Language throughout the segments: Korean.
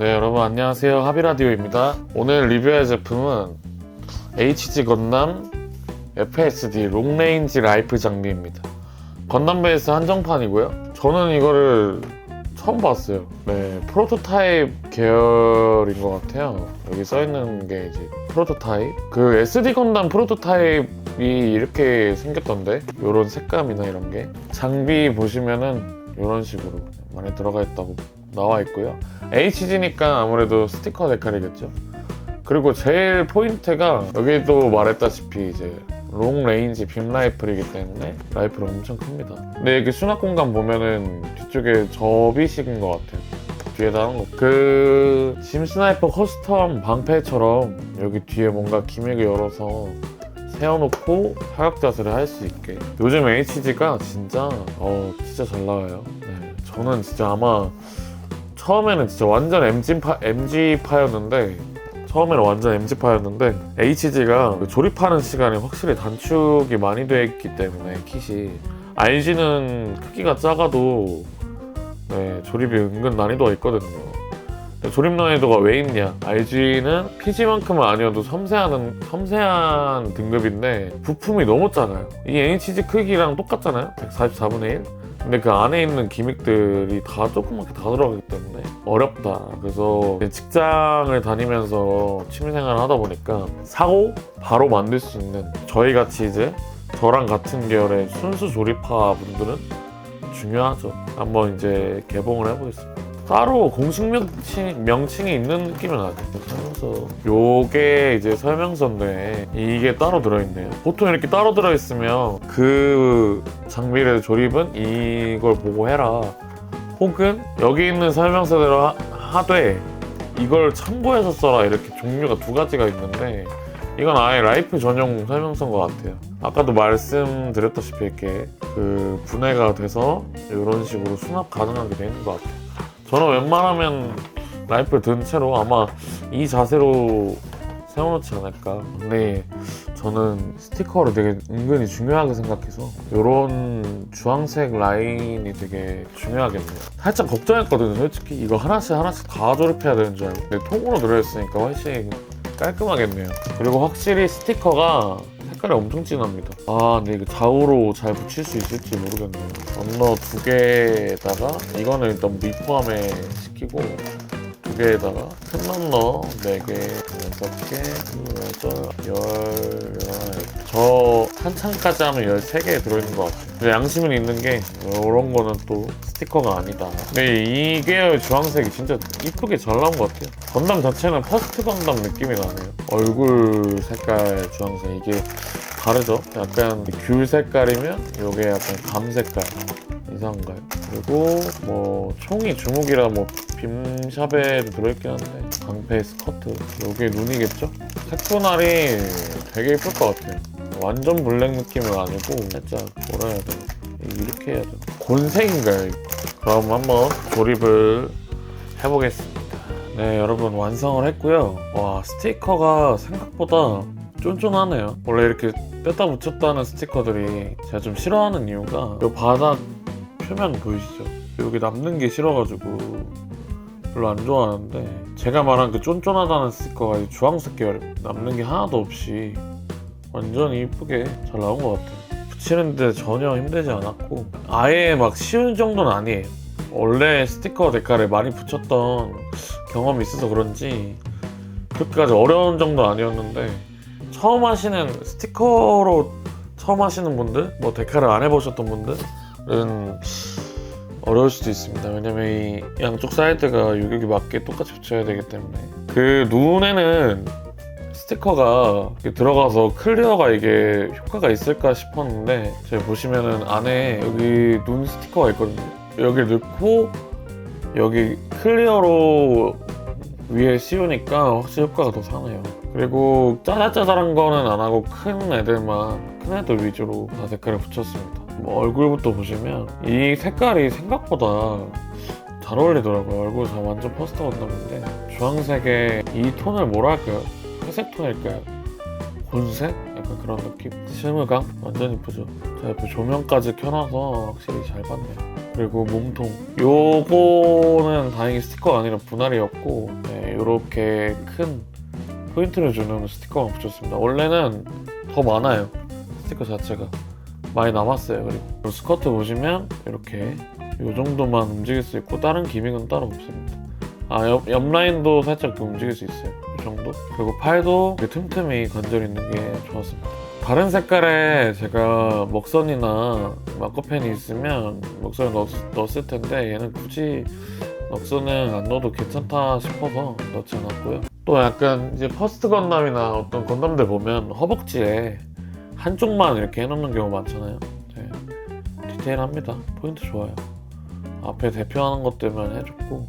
네 여러분 안녕하세요. 하비라디오입니다. 오늘 리뷰할 제품은 HG 건담 FSD 롱레인지 라이플 장비입니다. 건담 베이스 한정판이고요. 저는 이거를 처음 봤어요. 네 프로토타입 계열인 것 같아요. 여기 써있는 게 이제 프로토타입. 그 SD 건담 프로토타입이 이렇게 생겼던데 이런 색감이나 이런 게. 장비 보시면은 이런 식으로 많이 들어가 있다고 나와 있고요 HG니까 아무래도 스티커 데칼이겠죠. 그리고 제일 포인트가 여기도 말했다시피 이제 롱 레인지 빔 라이플이기 때문에 라이플은 엄청 큽니다. 근데 이렇게 수납 공간 보면은 뒤쪽에 접이식인 것 같아요. 뒤에다 하는 거. 그, 짐 스나이퍼 커스텀 방패처럼 여기 뒤에 뭔가 기믹을 열어서 세워놓고 사격 자세를 할 수 있게. 요즘 HG가 진짜, 어, 진짜 잘 나와요. 네. 저는 진짜 아마 처음에는 진짜 완전 MG파, MG파였는데 처음에는 완전 MG파였는데 HG가 그 조립하는 시간이 확실히 단축이 많이 되어 있기 때문에 킷이 RG는 크기가 작아도 네, 조립이 은근 난이도가 있거든요. 조립 난이도가 왜 있냐? RG는 PG만큼은 아니어도 섬세한, 섬세한 등급인데 부품이 너무 작아요. 이 HG 크기랑 똑같잖아요? 144분의 1? 근데 그 안에 있는 기믹들이 다 조그맣게 다 들어가기 때문에 어렵다. 그래서 직장을 다니면서 취미생활을 하다 보니까 사고 바로 만들 수 있는 저희 같이 이제 저랑 같은 계열의 순수 조립파 분들은 중요하죠. 한번 이제 개봉을 해보겠습니다. 따로 공식 명칭, 명칭이 있는 느낌은 아니에요. 설명서. 요게 이제 설명서인데 이게 따로 들어있네요. 보통 이렇게 따로 들어있으면 그 장비를 조립은 이걸 보고 해라. 혹은 여기 있는 설명서대로 하- 하되 이걸 참고해서 써라 이렇게 종류가 두 가지가 있는데 이건 아예 라이프 전용 설명서인 것 같아요. 아까도 말씀드렸다시피 이렇게 그 분해가 돼서 이런 식으로 수납 가능하게 되는 것 같아요. 저는 웬만하면 라이프를 든 채로 아마 이 자세로 세워놓지 않을까. 근데 저는 스티커를 되게 은근히 중요하게 생각해서 이런 주황색 라인이 되게 중요하겠네요. 살짝 걱정했거든요, 솔직히. 이거 하나씩 하나씩 다 조립해야 되는 줄 알고. 근데 통으로 들어있으니까 훨씬 깔끔하게,네요 그리고 확실히 스티커가 색깔이 엄청 진합니다. 아, 근데 이거 좌우로 잘 붙일 수 있을지 모르겠네요. 언너 두 개에다가 이거는 일단 미포함에 시키고 두 개에다가 큰 런너 네 개, 여섯 개, 여덟, 열, 열하나. 저한 창까지 하면 열세 개 들어있는 것 같아요. 근데 양심은 있는 게 이런 거는 또 스티커가 아니다. 근데 이 계열 주황색이 진짜 이쁘게 잘 나온 것 같아요. 건담 자체는 퍼스트 건담 느낌이 나네요. 얼굴 색깔 주황색 이게 다르죠? 약간 귤 색깔이면 이게 약간 감 색깔 이상한가요? 그리고 뭐 총이 주목이라 뭐 빔샵에도 들어있긴 한데 방패 스커트 이게 눈이겠죠? 색분할이 되게 예쁠 것 같아요 완전 블랙 느낌은 아니고 살짝 뭐라 해야 되나 이렇게 해야 되나 곤색인가요? 그럼 한번 조립을 해보겠습니다 네 여러분 완성을 했고요 와 스티커가 생각보다 쫀쫀하네요 원래 이렇게 뺐다 붙였다 는 스티커들이 제가 좀 싫어하는 이유가 이 바닥 표면 보이시죠? 여기 남는 게 싫어가지고 별로 안 좋아하는데 제가 말한 그 쫀쫀하다는 스티커가 이 주황색 계열 남는 게 하나도 없이 완전히 이쁘게 잘 나온 것 같아요 붙이는데 전혀 힘들지 않았고 아예 막 쉬운 정도는 아니에요 원래 스티커 데칼을 많이 붙였던 경험이 있어서 그런지 그렇게까지 어려운 정도 아니었는데 처음 하시는 스티커로 처음 하시는 분들 뭐 데칼을 안 해보셨던 분들 은 어려울 수도 있습니다. 왜냐면 이 양쪽 사이드가 유격이 맞게 똑같이 붙여야 되기 때문에 그 눈에는 스티커가 들어가서 클리어가 이게 효과가 있을까 싶었는데 제가 보시면은 안에 여기 눈 스티커가 있거든요. 여기 넣고 여기 클리어로 위에 씌우니까 확실히 효과가 더 사네요. 그리고 짜잘짜잘한 거는 안 하고 큰 애들만 큰 애들 위주로 다 색깔을 붙였습니다. 뭐 얼굴부터 보시면 이 색깔이 생각보다 잘 어울리더라고요. 얼굴 다 완전 퍼스트 건담인데. 주황색에 이 톤을 뭐라 할까요? 회색 톤일까요? 곤색? 약간 그런 느낌? 실물감? 완전 이쁘죠? 자 옆에 조명까지 켜놔서 확실히 잘 봤네요. 그리고 몸통. 요거는 다행히 스티커가 아니라 분할이었고 네, 요렇게 큰 포인트를 주는 스티커가 붙였습니다. 원래는 더 많아요. 스티커 자체가 많이 남았어요. 그리고 스커트 보시면 이렇게 요 정도만 움직일 수 있고 다른 기믹은 따로 없습니다. 아 옆, 옆 라인도 살짝 그 움직일 수 있어요. 이 정도? 그리고 팔도 틈틈이 관절 있는 게 좋았습니다. 다른 색깔에 제가 먹선이나 마커펜이 있으면 먹선을 넣, 넣었을 텐데 얘는 굳이 먹선은 안 넣어도 괜찮다 싶어서 넣지 않았고요. 또 약간 이제 퍼스트 건담이나 어떤 건담들 보면 허벅지에 한쪽만 이렇게 해놓는 경우 많잖아요. 네. 디테일합니다. 포인트 좋아요. 앞에 대표하는 것들만 해줬고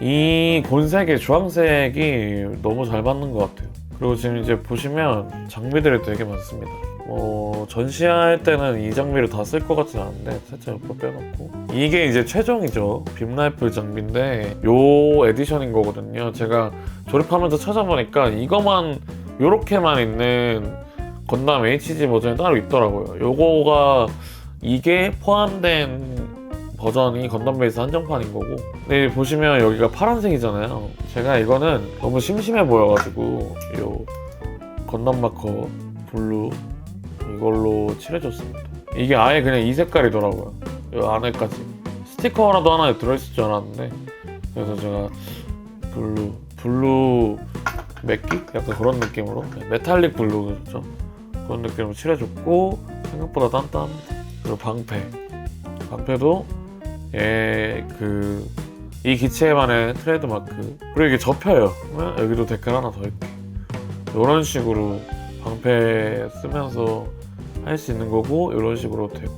이 곤색의 주황색이 너무 잘 받는 것 같아요. 그리고 지금 이제 보시면 장비들이 되게 많습니다. 뭐 전시할 때는 이 장비를 다 쓸 것 같진 않은데 살짝 옆으로 빼놓고. 이게 이제 최종이죠. 빔라이플 장비인데 요 에디션인 거거든요. 제가 조립하면서 찾아보니까 이거만 요렇게만 있는 건담 HG 버전이 따로 있더라고요. 요거가 이게 포함된 버전이 건담 베이스 한정판인 거고. 근데 보시면 여기가 파란색이잖아요. 제가 이거는 너무 심심해 보여가지고 요 건담 마커 블루 이걸로 칠해줬습니다. 이게 아예 그냥 이 색깔이더라고요. 요 안에까지. 스티커라도 하나 들어있을 줄 알았는데. 그래서 제가 블루 블루 맥기? 약간 그런 느낌으로? 메탈릭 블루죠 그런 느낌으로 칠해줬고 생각보다 단단합니다 그리고 방패 방패도 예, 그, 이 기체만의 트레이드 마크. 그리고 이게 접혀요. 여기도 댓글 하나 더 이렇게. 이런 식으로 방패 쓰면서 할 수 있는 거고, 이런 식으로 되고.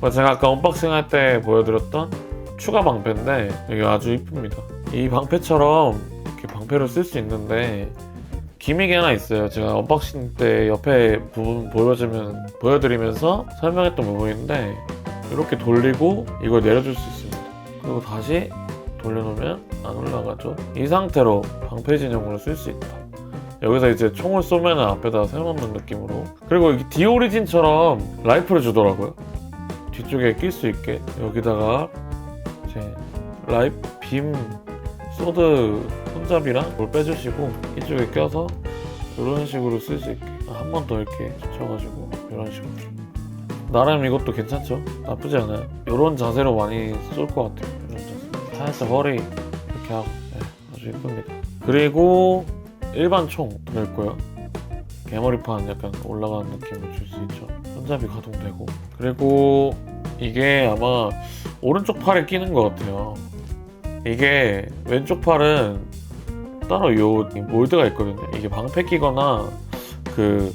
그리고 제가 아까 언박싱 할 때 보여드렸던 추가 방패인데, 이게 아주 이쁩니다. 이 방패처럼 이렇게 방패를 쓸 수 있는데, 기믹이 하나 있어요. 제가 언박싱 때 옆에 부분 보여주면, 보여드리면서 설명했던 부분인데, 이렇게 돌리고 이걸 내려줄 수 있습니다. 그리고 다시 돌려놓으면 안 올라가죠. 이 상태로 방패 진영으로 쓸 수 있다. 여기서 이제 총을 쏘면 앞에다 세워놓는 느낌으로. 그리고 디오리진처럼 라이프를 주더라고요. 뒤쪽에 낄 수 있게 여기다가 이제 라이프 빔 소드 손잡이랑 뭘 빼주시고 이쪽에 껴서 이런 식으로 쓸 수 있게 한 번 더 이렇게 붙여가지고 이런 식으로 나름 이것도 괜찮죠? 나쁘지 않아요. 이런 자세로 많이 쏠 것 같아요. 이런 자세. 살짝 허리 이렇게 하고 네, 아주 예쁩니다. 그리고 일반 총 들어있고요. 개머리판 약간 올라가는 느낌을 줄 수 있죠. 손잡이 가동되고 그리고 이게 아마 오른쪽 팔에 끼는 것 같아요. 이게 왼쪽 팔은 따로 요 몰드가 있거든요. 이게 방패 끼거나 그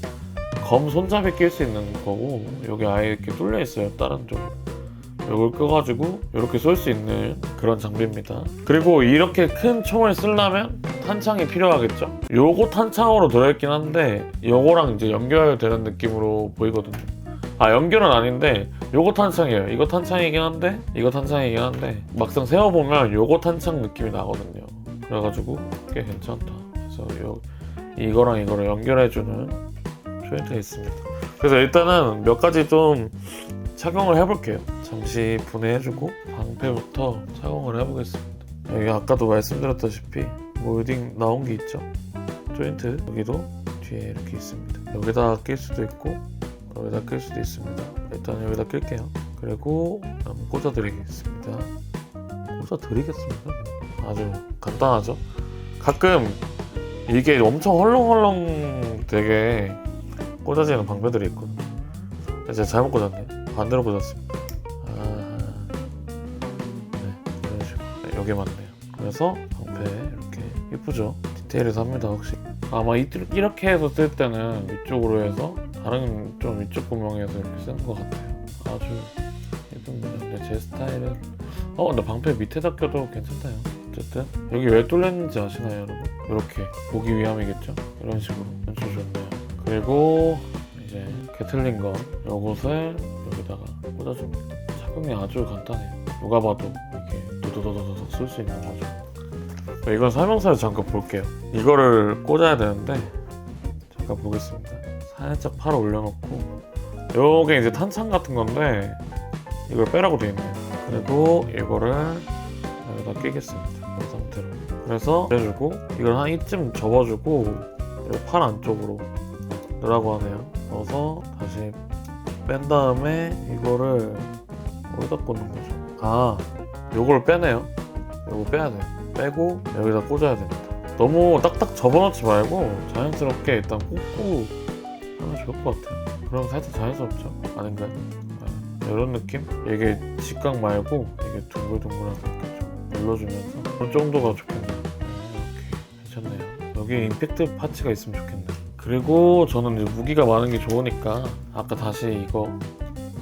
검 손잡이 낄 수 있는 거고 여기 아예 이렇게 뚫려 있어요. 다른 쪽. 이걸 껴가지고 이렇게 쏠 수 있는 그런 장비입니다. 그리고 이렇게 큰 총을 쓰려면 탄창이 필요하겠죠? 요거 탄창으로 들어있긴 한데 요거랑 이제 연결되는 느낌으로 보이거든요 아 연결은 아닌데 요거 탄창이에요 이거 탄창이긴 한데 이거 탄창이긴 한데 막상 세워보면 요거 탄창 느낌이 나거든요 그래가지고 꽤 괜찮다 그래서 요 이거랑 이거를 연결해주는 조인트가 있습니다. 그래서 일단은 몇 가지 좀 착용을 해볼게요. 잠시 분해해주고 방패부터 착용을 해보겠습니다. 여기 아까도 말씀드렸다시피 몰딩 나온 게 있죠. 조인트 여기도 뒤에 이렇게 있습니다. 여기다 낄 수도 있고 여기다 낄 수도 있습니다. 일단 여기다 낄게요. 그리고 한번 꽂아드리겠습니다. 꽂아드리겠습니다. 아주 간단하죠. 가끔 이게 엄청 헐렁헐렁 되게 꽂아지는 방패들이 있거든요. 제가 잘못 꽂았네. 반대로 꽂았습니다. 아, 네, 이런 식으로. 네, 여기 맞네요. 그래서 방패 이렇게 예쁘죠? 디테일에서 합니다, 확실히. 아마 이, 이렇게 해서 쓸 때는 위쪽으로 해서 다른 좀 위쪽 구멍에서 이렇게 쓰는 것 같아요. 아주 예쁩니다. 근데 제 스타일은 어, 근데 방패 밑에다 껴도 괜찮다요. 어쨌든 여기 왜 뚫렸는지 아시나요, 여러분? 이렇게 보기 위함이겠죠? 이런 식으로 연출 좋네요. 그리고 이제 게틀링 건 요것을 여기다가 꽂아줍니다. 착용이 아주 간단해요. 누가 봐도 이렇게 도도도도도 쓸 수 있는 거죠. 이건 설명서를 잠깐 볼게요. 이거를 꽂아야 되는데 잠깐 보겠습니다. 살짝 팔아 올려놓고. 요게 이제 탄창 같은 건데 이걸 빼라고 돼 있네요. 그리고 이거를 여기다 끼겠습니다. 이 상태로. 그래서 해주고 이걸 한 이쯤 접어주고 이팔 안쪽으로 넣으라고 하네요. 넣어서 다시 뺀 다음에 이거를 어디다 꽂는 거죠? 아 요걸 빼네요. 요거 빼야 돼요. 빼고 여기다 꽂아야 됩니다 너무 딱딱 접어놓지 말고 자연스럽게 일단 꽂고 하면 좋을 것 같아요. 그럼 살짝 자연스럽죠? 아닌가요? 네, 이런 느낌? 이게 직각 말고 이게 둥글둥글하게 이렇게 좀 눌러주면서 그런 정도가 좋겠네요. 네, 이렇게 괜찮네요. 여기 임팩트 파츠가 있으면 좋겠네요. 그리고 저는 이제 무기가 많은 게 좋으니까 아까 다시 이거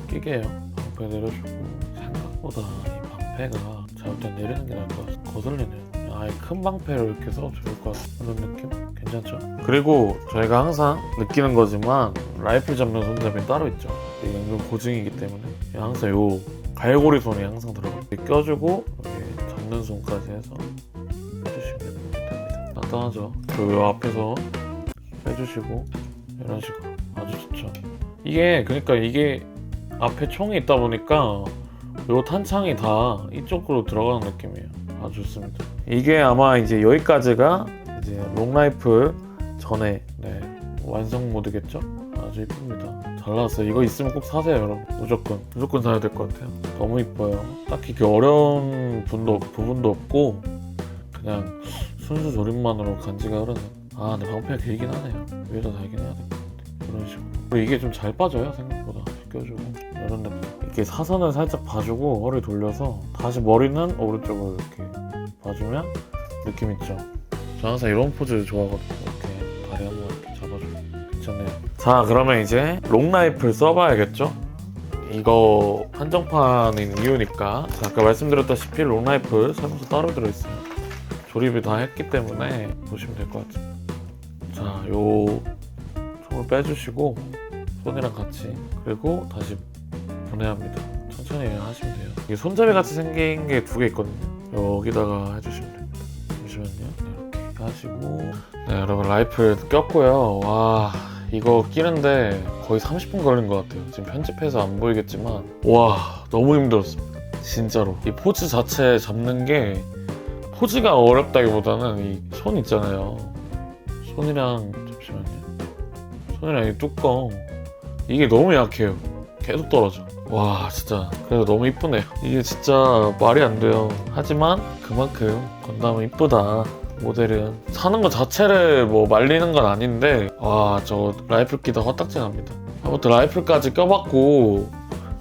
끼게 해요. 방패 내려주고 생각보다 이 방패가 잘못된 내리는 게 나을 것 같아 거슬리네요 아예 큰 방패로 이렇게 써도 좋을 것 같은 그런 느낌? 괜찮죠? 그리고 저희가 항상 느끼는 거지만 라이플 잡는 손잡이 따로 있죠. 이게 은근 고증이기 때문에. 항상 요 갈고리 손이 항상 들어가요. 껴주고 여기 잡는 손까지 해서 해주시면 됩니다. 간단하죠? 그리고 요 앞에서 빼주시고 이런 식으로. 아주 좋죠. 이게 그러니까 이게 앞에 총이 있다 보니까 요 탄창이 다 이쪽으로 들어가는 느낌이에요. 아주 좋습니다 이게 아마 이제 여기까지가 이제 롱라이플 전에 네, 완성 모드겠죠? 아주 이쁩니다. 잘 나왔어요. 이거 있으면 꼭 사세요 여러분. 무조건. 무조건 사야 될 것 같아요. 너무 이뻐요. 딱히 그 어려운 분도, 부분도 없고 그냥 순수 조립만으로 간지가 흐르는. 아 근데 방패가 길긴 하네요. 위에다 달긴 해야 같아. 이런 식으로. 그리고 이게 좀 잘 빠져요 생각보다. 껴주고. 이런 느낌 이렇게 사선을 살짝 봐주고 허리 돌려서 다시 머리는 오른쪽으로 이렇게 봐주면 느낌 있죠? 저 항상 이런 포즈 좋아하거든요. 이렇게 다리 한번 이렇게 잡아주고. 괜찮네요. 자 그러면 이제 롱라이플 써봐야겠죠? 이거 한정판인 이유니까. 자, 아까 말씀드렸다시피 롱라이플 설명서 따로 들어있어요. 조립을 다 했기 때문에 보시면 될 것 같아요. 자 요 총을 빼주시고 손이랑 같이 그리고 다시 보내야 합니다 천천히 하시면 돼요. 이게 손잡이 같이 생긴 게 두 개 있거든요. 여기다가 해주시면 됩니다 잠시만요. 이렇게 하시고. 네 여러분 라이플 꼈고요. 와 이거 끼는데 거의 30분 걸린 것 같아요. 지금 편집해서 안 보이겠지만. 와 너무 힘들었습니다. 진짜로. 이 포즈 자체 잡는 게 포즈가 어렵다기보다는 이 손 있잖아요. 손이랑 잠시만요. 손이랑 이 뚜껑. 이게 너무 약해요. 계속 떨어져 와 진짜. 그래도 너무 이쁘네요. 이게 진짜 말이 안 돼요. 하지만 그만큼 건담은 이쁘다. 모델은. 사는 것 자체를 뭐 말리는 건 아닌데 와 저 라이플 끼다 화딱지 납니다. 아무튼 라이플까지 껴봤고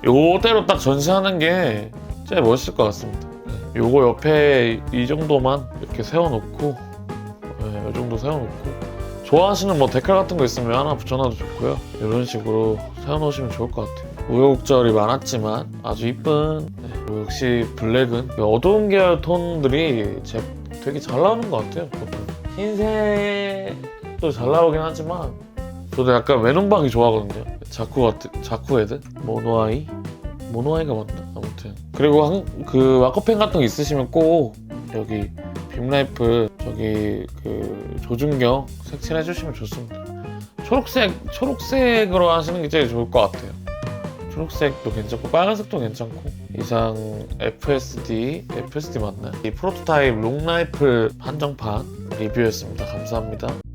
요대로 딱 전시하는 게 제일 멋있을 것 같습니다. 네, 요거 옆에 이 정도만 이렇게 세워놓고 네, 이 정도 세워놓고. 좋아하시는 뭐 댓글 같은 거 있으면 하나 붙여놔도 좋고요. 이런 식으로 세워놓으시면 좋을 것 같아요. 우여곡절이 많았지만 아주 이쁜 네, 역시 블랙은 그 어두운 계열 톤들이 제, 되게 잘 나오는 것 같아요. 보통. 흰색도 잘 나오긴 하지만 저도 약간 외눈박이 좋아하거든요. 자쿠 같은 자쿠 헤드 모노아이 모노아이가 맞나? 아무튼 그리고 한, 그 마커펜 같은 거 있으시면 꼭 여기 빔라이프 저기 그 조준경 색칠해 주시면 좋습니다. 초록색 초록색으로 하시는 게 제일 좋을 것 같아요. 초록색도 괜찮고 빨간색도 괜찮고 이상 FSD FSD 맞나요? 이 프로토타입 롱라이플 한정판 리뷰였습니다. 감사합니다.